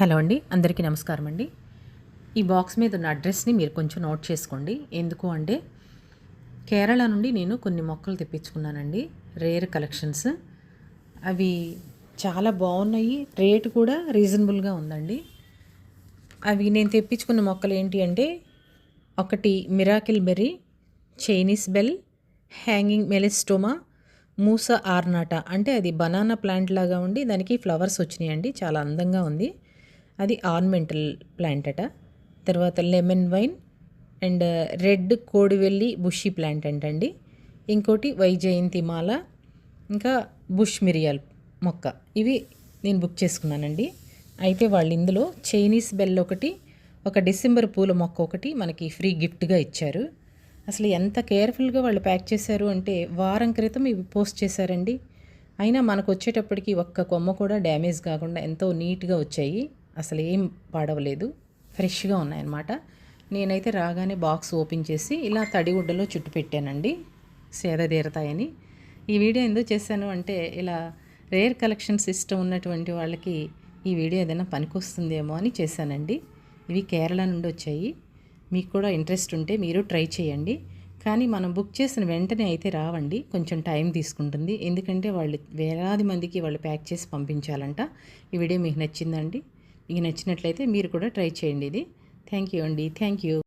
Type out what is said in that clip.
Hello అండి అందరికీ నమస్కారం అండి. ఈ బాక్స్ మీద ఉన్న అడ్రస్ని మీరు కొంచెం నోట్ చేసుకోండి. ఎందుకు అంటే కేరళ నుండి నేను కొన్ని మొక్కలు తెప్పించుకున్నానండి రేర్ కలెక్షన్స్. అవి చాలా బాగున్నాయి రేటు కూడా రీజనబుల్గా ఉందండి. అవి నేను తెప్పించుకున్న మొక్కలు ఏంటి అంటే ఒకటి miracle berry Chinese bell hanging melastoma musa ornata. అంటే అది బనానా ప్లాంట్ లాగా ఉండి దానికి ఫ్లవర్స్ వచ్చినాయండి చాలా అందంగా ఉంది. అది ఆర్నమెంటల్ ప్లాంట్ అట. తర్వాత లెమన్ వైన్ అండ్ రెడ్ కోడివెల్లి బుషి ప్లాంట్ అంటండి. ఇంకోటి వైజయంతి మాల ఇంకా బుష్ మిరియాల్ మొక్క. ఇవి నేను బుక్ చేసుకున్నానండి. అయితే వాళ్ళు ఇందులో చైనీస్ బెల్ ఒకటి ఒక డిసెంబర్ పూల మొక్క ఒకటి మనకి ఫ్రీ గిఫ్ట్గా ఇచ్చారు. అసలు ఎంత కేర్ఫుల్గా వాళ్ళు ప్యాక్ చేశారు అంటే వారం క్రితం ఇవి పోస్ట్ చేశారండి. అయినా మనకు వచ్చేటప్పటికి ఒక్క కొమ్మ కూడా డ్యామేజ్ కాకుండా ఎంతో నీట్గా వచ్చాయి. అసలు ఏం పాడవలేదు. ఫ్రెష్గా ఉన్నాయన్నమాట. నేనైతే రాగానే బాక్స్ ఓపెన్ చేసి ఇలా తడిగుడ్డలో చుట్టు పెట్టానండి. సేద తీరతాయని. ఈ వీడియో ఎందుకు చేశాను అంటే ఇలా రేర్ కలెక్షన్స్ ఇష్టం ఉన్నటువంటి వాళ్ళకి ఈ వీడియో ఏదైనా పనికొస్తుందేమో అని చేశానండి. ఇవి కేరళ నుండి వచ్చాయి. మీకు కూడా ఇంట్రెస్ట్ ఉంటే మీరు ట్రై చేయండి. కానీ మనం బుక్ చేసిన వెంటనే అయితే రావండి. కొంచెం టైం తీసుకుంటుంది. ఎందుకంటే వాళ్ళు వేలాది మందికి వాళ్ళు ప్యాక్ చేసి పంపించాలంట. ఈ వీడియో మీకు నచ్చిందండి? మీకు నచ్చినట్లయితే మీరు కూడా ట్రై చేయండి ఇది. థ్యాంక్ యూ అండి. Thank you.